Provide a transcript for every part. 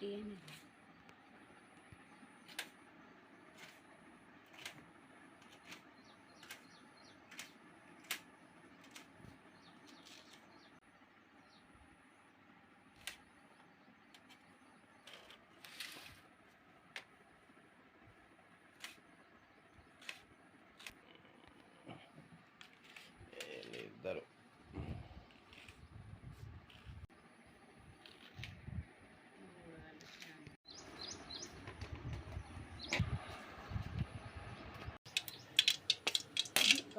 দিয়ে নেব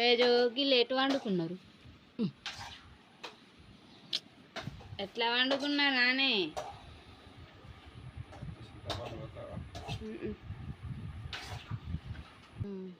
పేజోకి లేటు వండుకున్నారు. ఎట్లా వండుకున్నారు నానే ఉమ్.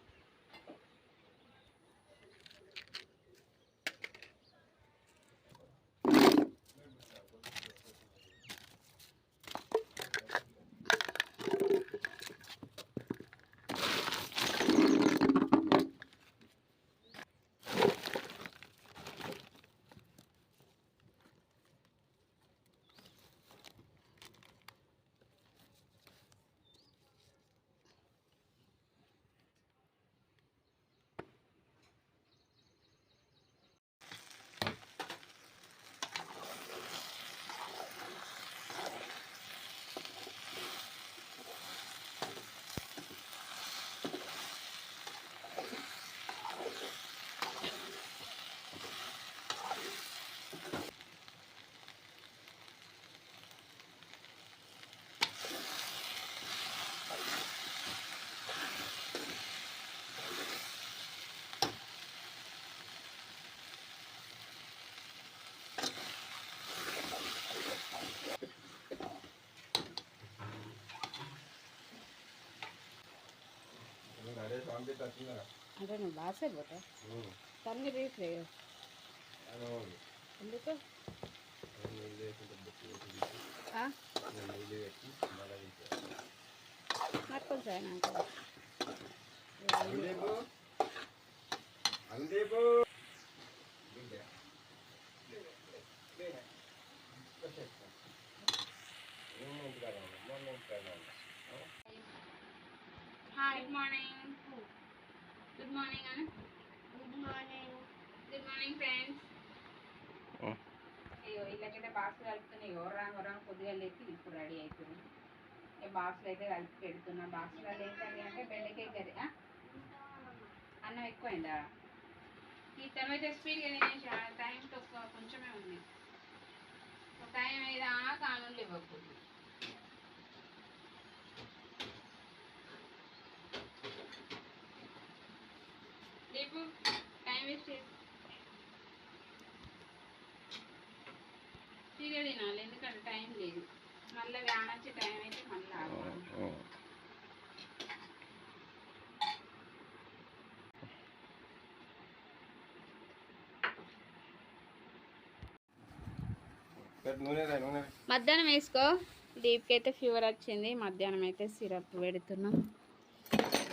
అదే పంపిస్తే వచ్చిందా అంటే నువ్వు బాసే పోతా? తన్ని రీఫ్ ఎందుకు? నాకు కొంచెం అయినాక అందీపు hi morning good morning good morning good morning friends అయ్యో ఇళ్ళకైతే బాక్స్ కలుపుతున్నాయి ఎవరా ఎవరా కొద్దిగా లేచి ఇప్పుడు రెడీ అవుతుంది ఇక బాక్స్లో అయితే కలిపి పెడుతున్నా. బాక్స్లో ఏంటండి అంటే బెండకాయ కర్రీ? అన్నం ఎక్కువైందా? ఈ టమాటో స్పీడ్గా తినేసా? టైం తక్కువ కొంచెమే ఉంది టైం ఏదా కానుండి ఇవ్వకూడదు రేపు టైం ఎందుకంటే టైం లేదు మళ్ళీ వ్యాన్ వచ్చే టైం అయితే మళ్ళీ మధ్యాహ్నం వేసుకో. దీప్కి అయితే ఫీవర్ వచ్చింది. మధ్యాహ్నం అయితే సిరప్ పెడుతున్నాం.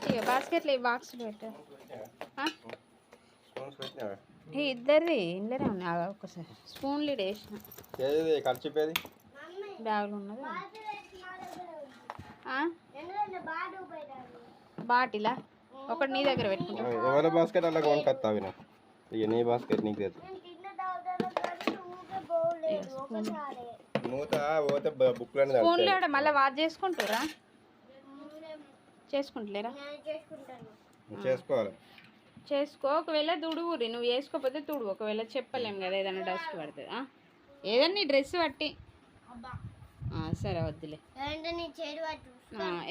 ఇక బాస్కెట్లో ఈ బాక్స్ పెట్టు. ఈ ఇద్దరిది ఇందులోనే ఉన్నాయి ఆగు ఒక్కసారి. స్పూన్లు ఈడ వేసిన. ఏది ఖర్చు బ్యాగులు ఉన్నది? బాటిలా? ఒకటి నీ దగ్గర పెట్టుకుంటా. ఎవరి బాస్కెట్ అలా కొనుకొస్తా విన. ఇక నీ బాస్కెట్ నీకు తెలుసు మూత పోతే బుక్లను స్పూన్లు కూడా మళ్ళీ వాచ్ చేసుకుంటారా? చేసుకుంటలేరా? చేసుకోవాలి. చేసుకో. ఒకవేళ తుడువురి నువ్వు వేసుకోకపోతే తుడువు. ఒకవేళ చెప్పలేం కదా ఏదైనా డస్ట్ పడుతుంది? ఏదన్నా నీ డ్రెస్ పట్టి. ఆ, సరే వద్దులే.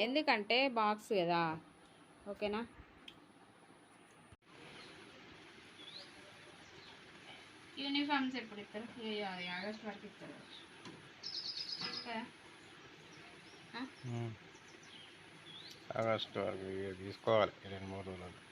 ఎందుకంటే బాక్స్ కదా. ఓకేనా? యూనిఫామ్స్ ఎప్పుడు ఇస్తారు? అది ఆగస్ట్ వరకు ఇస్తారు? ఆగస్టు వరకు తీసుకోవాలి. రెండు మూడు రోజులు.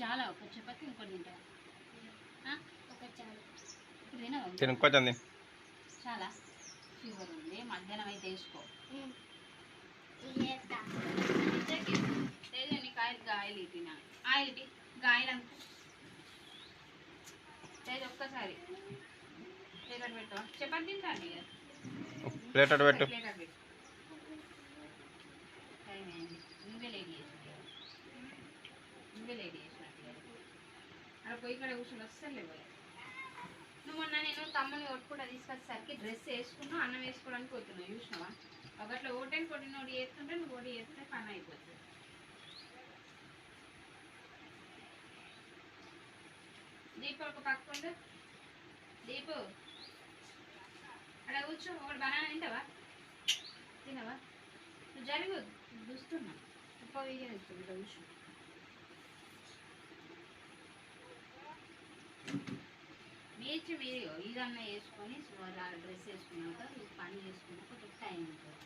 చాలా ఒక చపాతి ఇంకోటి తింటావా ఆ? ఇప్పుడు తినవా? తిని కొంచెం తిని. చాలా. ఫీవర్ ఉంది మధ్యాహ్నం అయితే వేసుకో. లేదు నీకు ఆయిల్ ఆయిల్ ఇట్టినా ఆయిల్ ఇట్టి ఆయిల్ అంత. లేదు ఒక్కసారి. ప్లేట్ పెట్టు చపాతి తింటాను ప్లేట్ పెట్టు. ప్లేట్ పెట్టు. నువ్వే చేసినట్టు అక్కడ పోయి ఇక్కడ కూర్చొని వస్తలే పోయి నువ్వు మొన్న నేను తమ్ముని ఒకటి కూడా తీసుకొచ్చేసరికి డ్రెస్ వేసుకున్నావు అన్నం వేసుకోవడానికి పోతున్నావు చూసినావా? ఒకట్లో ఓటేని కొట్టిన ఒకటి వేస్తుంటే నువ్వు ఒకటి వేస్తే పని అయిపోతుంది దీపు ఒక పక్క ఉండు. దీపు. అక్కడ కూర్చో ఒకటి బనానా తింటావా? తినవా? నువ్వు జరుగు చూస్తున్నా ఉప్పు వేయని ఇక్కడ కూర్చో మేచి మీరు ఇదన్నా వేసుకొని డ్రెస్ వేసుకున్నాక పని చేసుకున్నాక కొంచెం టైం ఉంటుంది.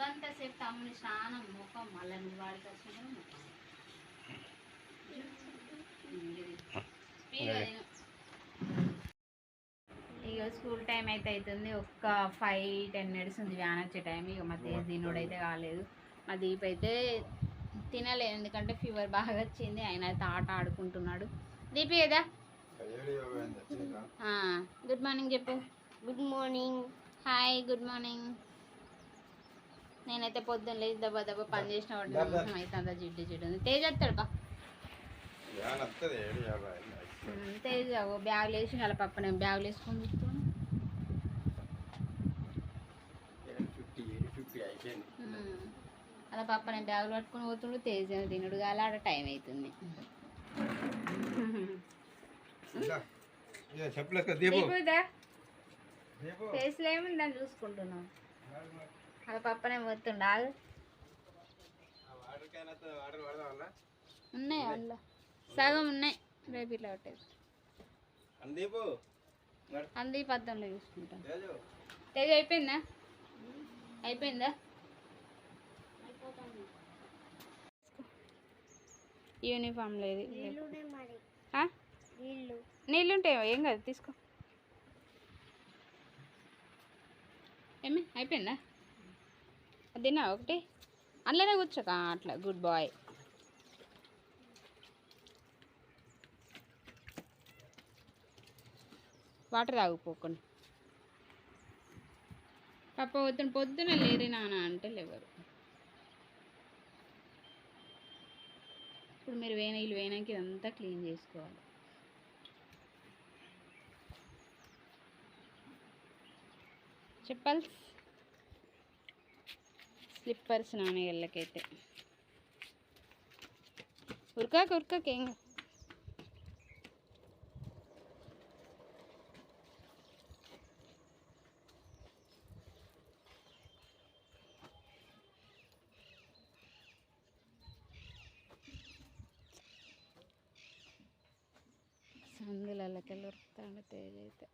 గంటసేపు తమ్ముని స్నానం ముఖం మళ్ళీ నువ్వు వాడికి వచ్చిన ముఖం. ఇక స్కూల్ టైం అయితే అవుతుంది ఒక్క ఫైవ్ టెన్ మినిట్స్ ఉంది వ్యాన్ వచ్చే టైం. ఇక మా తేజ్ తినోడు అయితే కాలేదు. మా దీప్ అయితే తినలేదు. ఎందుకంటే ఫీవర్ బాగా వచ్చింది. ఆయన అయితే ఆట ఆడుకుంటున్నాడు. దీప్ ఏదా? గుడ్ మార్నింగ్ చెప్పు. Good morning. Hi good morning. నేనైతే పొద్దున్న లేచి దెబ్బ దెబ్బ పని చేసిన వాడు మొహం అయితే అంత జిడ్డు జిడ్డు ఉంది. తేజ్ వస్తాడు బా. తేజ్ ఓ బ్యాగ్ వేసి వాళ్ళ పప్ప నేను బ్యాగ్ వేసుకొని ఉమ్, వాళ్ళ పప్ప నేను బ్యాగులు పట్టుకొని పోతుండు తేజ్ తినడు కాల ఆడ టైం అవుతుంది. ఫేస్లో ఏముంది దాన్ని చూసుకుంటున్నాం. వాళ్ళ పప్పనే పోతుండు ఉన్నాయి అందులో. సగం ఉన్నాయి. రేపు ఇట్లా పట్టేది. అందీపు అంది పద్దంలో చూసుకుంటాం. తేజు. తేజ్ అయిపోయిందా? అయిపోయిందా? యూనిఫామ్ లేదు. నీళ్ళునే మరి ఆ? నీళ్ళు నీళ్ళు ఉంటాయో ఏం కాదు తీసుకో. ఏమి? అయిపోయిందా? అది తిన్నా ఒకటి. అందులోనే కూర్చోక అట్లా గుడ్ బాయ్. వాటర్ తాగుపోకుండా పాప పొద్దున పొద్దున లేరు నాన్న అంటే లేవరు. ఇప్పుడు మీరు వేన ఇల్లు వేయడానికి ఇదంతా క్లీన్ చేసుకోవాలి. ಚಪ್ಪಲ್ಸ್ ಸ್ಲಿಪ್ಪರ್ಸ್ ನಾಣಿಗೆಲ್ಲಕ್ಕೈತೆ ಹುರ್ಕಾಕೆ ಹುರ್ಕಾಕೆ ಹೆಂಗೆ ಸಂದಿಲಲ್ಲ ಕೆಲವ್ರು ತಗೊಂಡು ತೇಜೈತೆ